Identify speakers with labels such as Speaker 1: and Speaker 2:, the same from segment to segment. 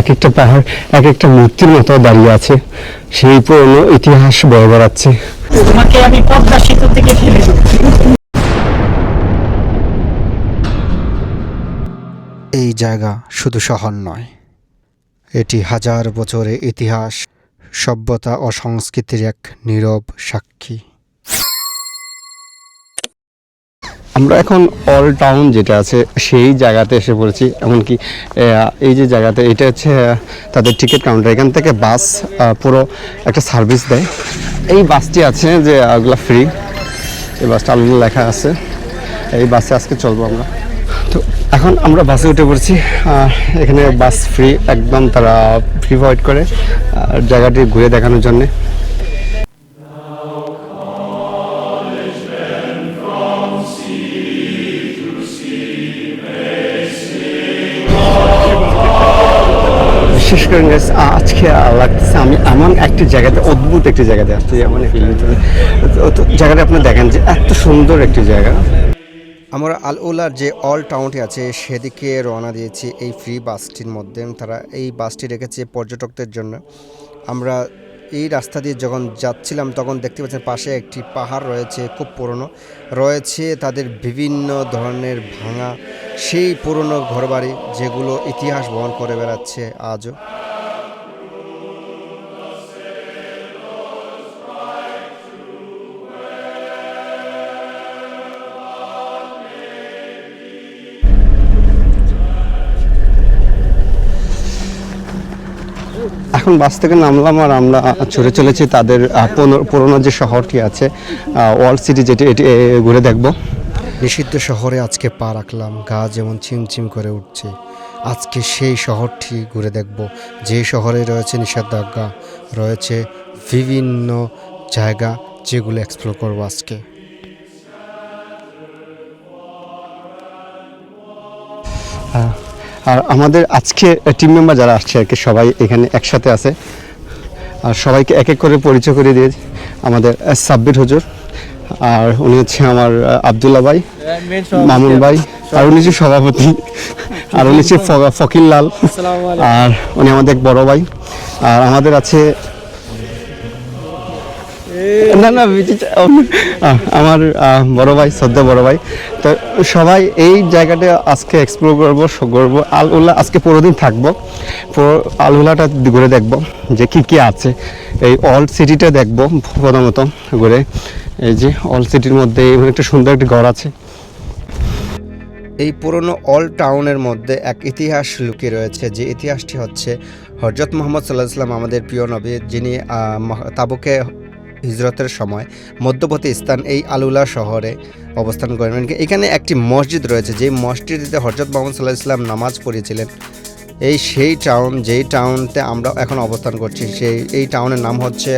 Speaker 1: এক একটা পাহাড় এক একটা মূর্তির মতো দাঁড়িয়ে আছে। সেই পুরনো ইতিহাস বয়ে বেড়াচ্ছে
Speaker 2: তোমাকে আমি পদ্মা সেতু থেকে ফেলে
Speaker 3: এই জায়গা শুধু শহর নয় এটি হাজার বছরের ইতিহাস সভ্যতা ও সংস্কৃতির এক নীরব সাক্ষী।
Speaker 1: আমরা এখন অল টাউন যেটা আছে, সেই জায়গাতে এসে পড়েছি। এমনকি এই যে জায়গাতে, এটা হচ্ছে তাদের টিকিট কাউন্টার এখান থেকে বাস পুরো একটা সার্ভিস দেয়। এই বাসটি আছে যে ওগুলো ফ্রি এই বাসটা আলাদা লেখা আছে। এই বাসে আজকে চলবো আমরা। তো এখন আমরা বাসে উঠে পড়ছি। এখানে বাস ফ্রি একদম তারা ফ্রি প্রোভাইড করে জায়গাটি ঘুরে দেখানোর জন্যে। বিশেষ করে আজকে লাগতেছে আমি এমন একটি জায়গাতে, অদ্ভুত একটি জায়গাতে আসছি এমন একটি জায়গাটা আপনি দেখেন যে এত সুন্দর একটি জায়গা।
Speaker 3: আমরা আল ওলার যে অল টাউনটি আছে, সেদিকে রওনা দিয়েছি এই ফ্রি বাসটির মধ্যে। তারা এই বাসটি রেখেছে পর্যটকদের জন্য। আমরা এই রাস্তা দিয়ে যখন যাচ্ছিলাম, তখন দেখতে পাচ্ছেন পাশে একটি পাহাড় রয়েছে, খুব পুরনো। রয়েছে তাদের বিভিন্ন ধরনের ভাঙা, সেই পুরনো ঘরবাড়ি যেগুলো ইতিহাস বহন করে বেড়াচ্ছে আজও।
Speaker 1: এখন বাস থেকে নামলাম আর আমরা চড়ে চলেছি তাদের পুরনো যে শহরটি আছে ওয়ার্ল্ড সিটি যেটি এটি ঘুরে দেখব।
Speaker 3: নিষিদ্ধ শহরে আজকে পা রাখলাম গা যেমন চিমচিম করে উঠছে। আজকে সেই শহরটি ঘুরে দেখব যে শহরে রয়েছে নিষেধাজ্ঞা রয়েছে বিভিন্ন জায়গা যেগুলো এক্সপ্লোর করব আজকে।
Speaker 1: আর আমাদের আজকে টিম মেম্বার যারা আসছে আর কি সবাই এখানে একসাথে আছে। আর সবাইকে এক এক করে পরিচয় করে দিয়ে আমাদের সাব্বির হুজুর আর উনি হচ্ছে আমার আবদুল্লা ভাই মামুন ভাই আর উনি হচ্ছে সভাপতি আর উনি হচ্ছে ফকির লাল আর উনি আমাদের এক বড় ভাই। আর আমাদের আছে না না আমার বড় ভাই, সদ্য বড় ভাই। তো সবাই এই জায়গাটা আজকে এক্সপ্লোর করব করব। আল উল্লাহ আজকে পুরো দিন থাকব আল উল্লাহটা ঘুরে দেখব, যে কি কি আছে। এই অল্ড সিটিটা দেখব, প্রথমত ঘুরে। এই যে অল্ড সিটির মধ্যে এমন একটা সুন্দর একটা ঘর আছে।
Speaker 3: এই পুরনো অল টাউনের মধ্যে এক ইতিহাস লুকিয়ে রয়েছে, যে ইতিহাসটি হচ্ছে হজরত মোহাম্মদ সাল্লাহ ইসলাম আমাদের প্রিয় নবী, যিনি তাবুকে হিজরতের সময় মধ্যবর্তী স্থান এই আলুলা শহরে অবস্থান করেন। এখানে একটি মসজিদ রয়েছে, যেই মসজিদটিতে হজরত মোহাম্মদ সাল্লাহ ইসলাম নামাজ পড়িয়েছিলেন এই সেই টাউন যেই টাউনতে আমরা এখন অবস্থান করছি, সেই, এই টাউনের নাম হচ্ছে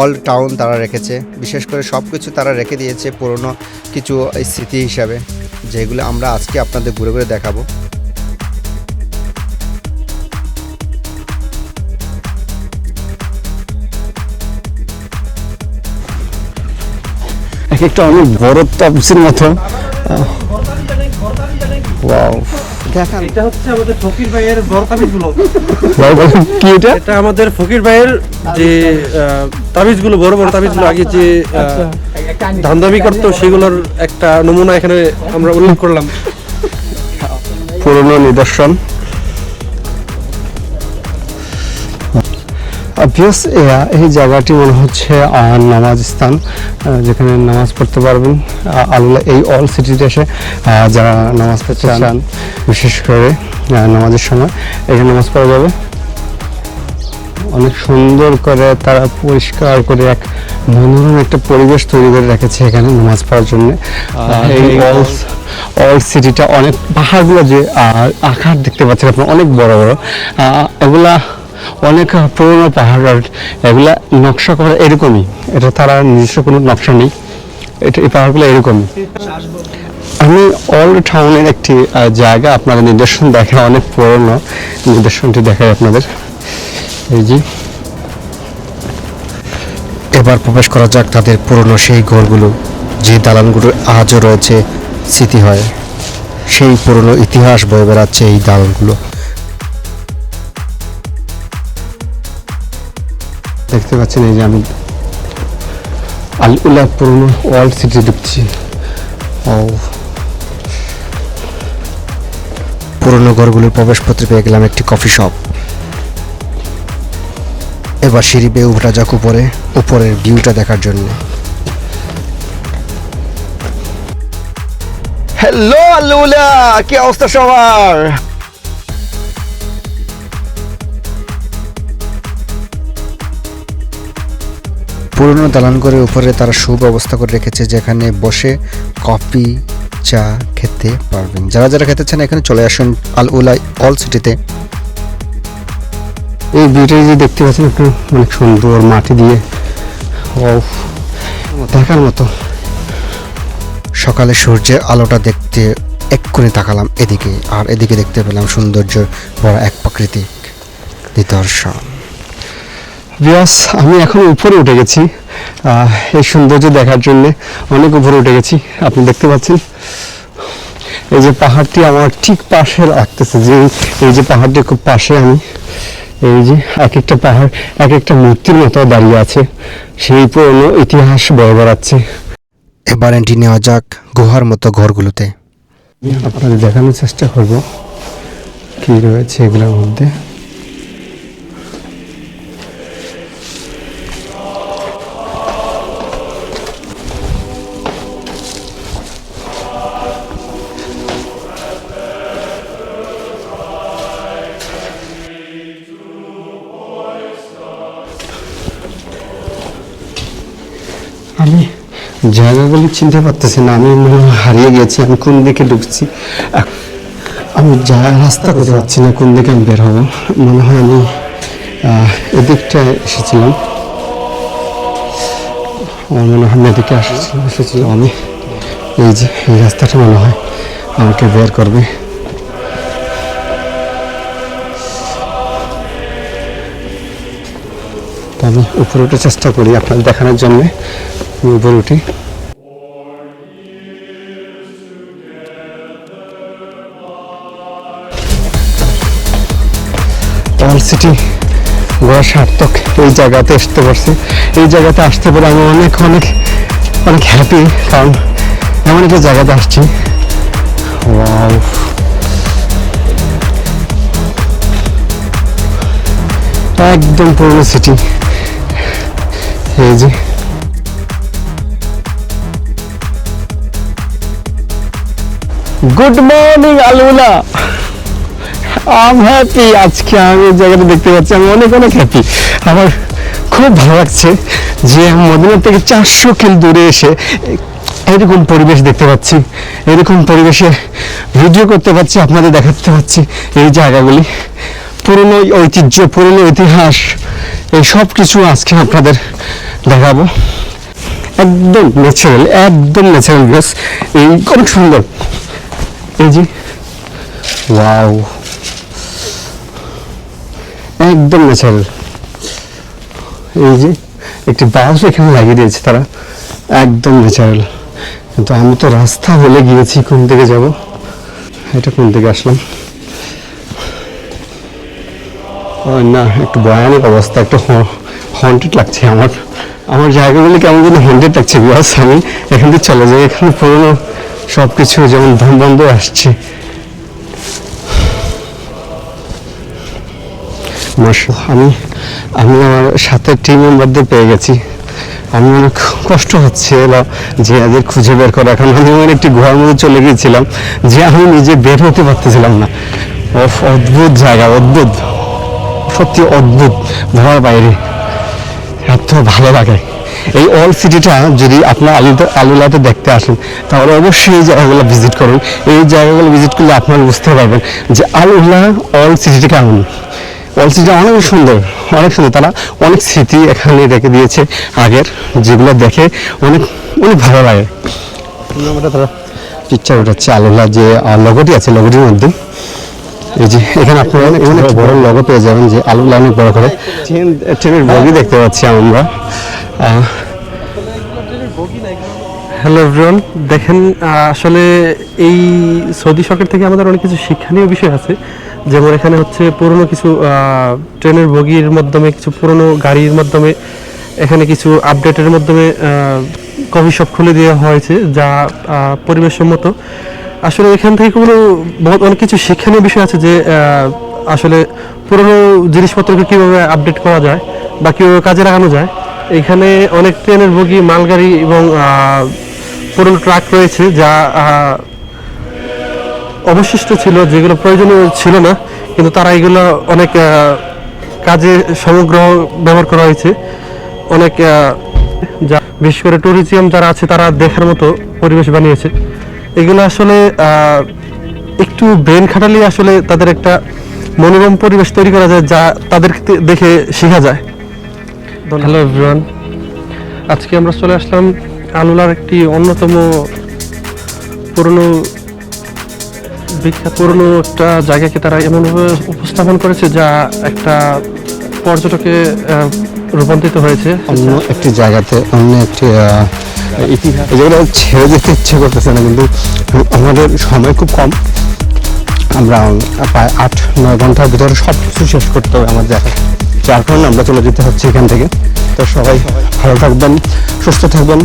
Speaker 3: অল টাউন তারা রেখেছে। বিশেষ করে সব কিছু তারা রেখে দিয়েছে পুরনো কিছু স্মৃতি হিসাবে, যেগুলো আমরা আজকে আপনাদের ঘুরে ঘুরে দেখাবো।
Speaker 1: এক একটা অনেক বড় তাপসির মতো।
Speaker 4: এটা হচ্ছে আমাদের ফকির ভাইয়ের
Speaker 1: বড় বড় কি এটা?
Speaker 4: এটা আমাদের ফকির ভাইয়ের যে তাবিজগুলো বড় বড় তাবিজগুলো আগে যে আহ, ধান্দামি করতো সেগুলোর একটা নমুনা এখানে আমরা উল্লেখ করলাম।
Speaker 1: পুরনো নিদর্শন। অবভিয়াস এই জায়গাটি মনে হচ্ছে নামাজ স্থান যেখানে নামাজ পড়তে পারবেন। আহ, আল্লাহ এই অল সিটিতে এসে যারা নামাজ পড়তে চান বিশেষ করে নামাজের সময় এখানে নামাজ পড়া যাবে। অনেক সুন্দর করে তারা পরিষ্কার করে এক মনোরম একটা পরিবেশ তৈরি করে রেখেছে এখানে নামাজ পড়ার জন্য। এই অল অল সিটিটা অনেক পাহাড়গুলো যে আকার দেখতে পাচ্ছেন আপনার অনেক বড় বড়। আহ, এগুলা অনেক পুরোনো পাহাড় এগুলা নকশা করা এরকমই। এটা তারা নিজস্ব কোনো নকশা নেই। এটা এই পাহাড়গুলো এরকমই। আমি অল টাউনের একটি জায়গা আপনাদের নিদর্শন দেখা অনেক পুরনো। নিদর্শনটি দেখাই আপনাদের। এই যে।
Speaker 3: এবার প্রবেশ করা যাক তাদের পুরনো সেই ঘরগুলো, যে দালানগুলো আজও রয়েছে, স্মৃতি হয়। সেই পুরনো ইতিহাস বয়ে বেড়াচ্ছে এই দালানগুলো।
Speaker 1: দেখতে পাচ্ছেন এই যে আমি আল উল্লাহ পুরনো ওয়ার্ল্ড সিটি ঢুকছি ও
Speaker 3: পুরনো ঘরগুলোর প্রবেশপত্রে পেয়ে গেলাম একটি কফি শপ। এবার সিঁড়ি বেয়ে উঠা যাক উপরে, উপরের ভিউটা দেখার জন্য। হ্যালো আল্লুলা কি অবস্থা সবার? পুরনো দালান করে উপরে তারা সুব্যবস্থা করে রেখেছে যেখানে বসে কফি চা খেতে পারবেন। যারা যারা খেতে চান এখানে চলে আসুন আল উলাই অল সিটিতে।
Speaker 1: এই ভিউটা যে দেখতে পাচ্ছেন একটু অনেক সুন্দর মাটি দিয়ে। দেখার মতো।
Speaker 3: সকালে সূর্যের আলোটা দেখতে এক্ষুনি তাকালাম এদিকে আর এদিকে দেখতে পেলাম সৌন্দর্য বড় এক প্রাকৃতিক নিদর্শন।
Speaker 1: বিয়াস আমি এখন উপরে উঠে গেছি। এই সৌন্দর্য দেখার জন্য অনেক উপরে উঠে গেছি। আপনি দেখতে পাচ্ছেন এই যে পাহাড়টি আমার ঠিক পাশে লাগতেছে যে এই যে পাহাড়টি খুব পাশে আমি এই যে এক একটা পাহাড় এক একটা মূর্তির মতো দাঁড়িয়ে আছে। সেই পুরনো ইতিহাস বয়ে বেড়াচ্ছে
Speaker 3: এবার এন্ট্রি নেওয়া যাক গুহার মতো ঘরগুলোতে।
Speaker 1: আপনাদের দেখানোর চেষ্টা করব কি রয়েছে এগুলোর মধ্যে। আমি জায়গাগুলি চিনতে পারতেছি না আমি মনে হারিয়ে গেছি আমি কোন দিকে ঢুকছি? আমি যা রাস্তা করতে পারছি না কোন দিকে আমি বের হব? মনে হয় আমি আহ, এদিকটা এসেছিলাম। আমার মনে হয় এদিকে আসছিলাম এসেছিলাম আমি। এই যে এই রাস্তাটা মনে হয় আমাকে বের করবে। আমি উপরে উঠে চেষ্টা করি আপনার দেখানোর জন্য। উপরে উঠি। সিটি গোয়া সার্থক। এই জায়গাতে আসতে পারছি। এই জায়গাতে আসতে পারে আমি অনেক অনেক অনেক হ্যাপি কারণ এমন একটা জায়গাতে আসছি। একদম পুরনো সিটি এই যে good morning AlUla am happy আজকে আমি জায়গাটা দেখতে পাচ্ছি, আমি অনেক অনেক হ্যাপি আমার খুব ভালো লাগছে যে মদিনা থেকে চারশো কিল দূরে এসে এরকম পরিবেশ দেখতে পাচ্ছি, এরকম পরিবেশে ভিডিও করতে পারছি আপনাদের দেখাতে পাচ্ছি এই জায়গাগুলি। পুরনো ঐতিহ্য, পুরনো ইতিহাস, এই সব কিছু আজকে আপনাদের দেখাবো। একদম ন্যাচারাল একদম ন্যাচারাল ড্রেস এই অনেক সুন্দর। এই যে। ওয়াও। একদম ন্যাচারাল এই যে, একটি বাস এখানে লাগিয়ে দিয়েছে তারা। একদম ন্যাচারাল কিন্তু আমি তো রাস্তা বলে গিয়েছি কোন দিকে যাব। এটা কোন দিকে আসলাম? না, একটু ভয়ানক অবস্থা, একটু হন্টেড লাগছে আমার। আমার জায়গাগুলি কেমন যেন হন্টেড লাগছে বিকজ আমি এখান থেকে চলে যাই, এখানে পুরোনো সব যেমন ধন বন্ধ আসছে আমি আমি আমার সাথে টিম মেম্বারদের পেয়ে গেছি। আমি অনেক কষ্ট হচ্ছে এলা যে এদের খুঁজে বের করা। কারণ আমি আমার একটি গুহার মধ্যে চলে গিয়েছিলাম যে আমি নিজে বের হতে পারতেছিলাম না। অদ্ভুত জায়গা, অদ্ভুত। সত্যি অদ্ভুত ধরার বাইরে। এত ভালো লাগে। এই অল সিটিটা যদি আপনার আলুতে আলুলাতে দেখতে আসেন, তাহলে অবশ্যই এই জায়গাগুলো ভিজিট করুন। এই জায়গাগুলো ভিজিট করলে আপনারা বুঝতে পারবেন যে আলুল্লাহ অল সিটিটা কেমন অল সিটিটা অনেক সুন্দর অনেক সুন্দর। তারা অনেক স্মৃতি এখানে রেখে দিয়েছে আগের, যেগুলো দেখে অনেক অনেক ভালো লাগে। তারা পিকচার উঠাচ্ছে আলুল্লাহ যে লগোটি আছে লগোটির মধ্যে। এই যে, এখানে আপনারা একটা বড় লগো পেয়ে যাবেন যে আলু অনেক বড় করে। দেখতে পাচ্ছি আমরা।
Speaker 4: হ্যালো এভরিওয়ান দেখেন আসলে এই সৌদি সরকার থেকে আমাদের অনেক কিছু শিক্ষণীয় বিষয় আছে। যেমন এখানে হচ্ছে পুরনো কিছু ট্রেনের বগির মাধ্যমে কিছু পুরনো গাড়ির মাধ্যমে এখানে কিছু আপডেটের মাধ্যমে কফি শপ খুলে দেওয়া হয়েছে যা আহ, পরিবেশসম্মত। আসলে এখান থেকে কোনো অনেক কিছু শিক্ষণীয় বিষয় আছে যে আসলে পুরনো জিনিসপত্রকে কীভাবে আপডেট করা যায় বা কীভাবে কাজে লাগানো যায়। এখানে অনেক ট্রেনের বগি, মালগাড়ি এবং পুরনো ট্রাক রয়েছে যা অবশিষ্ট ছিল, যেগুলো প্রয়োজনীয় ছিল না, কিন্তু তারা এগুলো অনেক কাজে সমগ্র ব্যবহার করা হয়েছে। অনেক যা বিশেষ করে ট্যুরিজম যারা আছে, তারা দেখার মতো পরিবেশ বানিয়েছে। এগুলো আসলে একটু ব্রেন খাটালে আসলে তাদের একটা মনোরম পরিবেশ তৈরি করা যায়, যা তাদের দেখে শেখা যায়। হ্যালো এভরিওয়ান আজকে আমরা চলে আসলাম আলুলার একটি অন্যতম পুরনো বিখ্যাত পুরনো একটা জায়গাকে তারা এমনভাবে উপস্থাপন করেছে যা একটা পর্যটকে রূপান্তরিত হয়েছে।
Speaker 1: অন্য একটি জায়গাতে অন্য একটি আহ, ইতিহাস। যেগুলো ছেড়ে যেতে ইচ্ছে করতেছে না কিন্তু আমাদের সময় খুব কম। আমরা প্রায় আট নয় ঘণ্টার ভিতরে সব কিছু শেষ করতে হবে আমাদের। যার কারণে আমরা চলে যেতে হচ্ছে এখান থেকে। তো সবাই ভালো থাকবেন সুস্থ থাকবেন।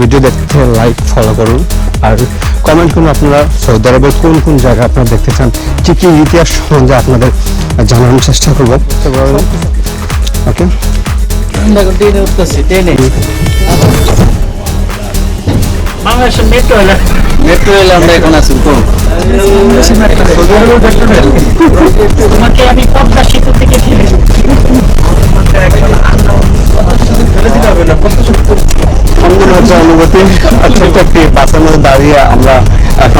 Speaker 1: ভিডিও দেখতে লাইক ফলো করুন। আর কমেন্ট করুন আপনারা সৌদি আরবের কোন কোন জায়গা আপনারা দেখতে চান কী কী ইতিহাস সম্বন্ধে আপনাদের জানানোর চেষ্টা করব। ওকে
Speaker 2: বাংলাদেশের মেট্রো
Speaker 5: রেল আমরা এখন আছি তো
Speaker 2: তোমাকে আমি পদ্মা সেতু থেকে
Speaker 1: অনুভূতি ছোট্ট একটি মধ্যে দাঁড়িয়ে আমরা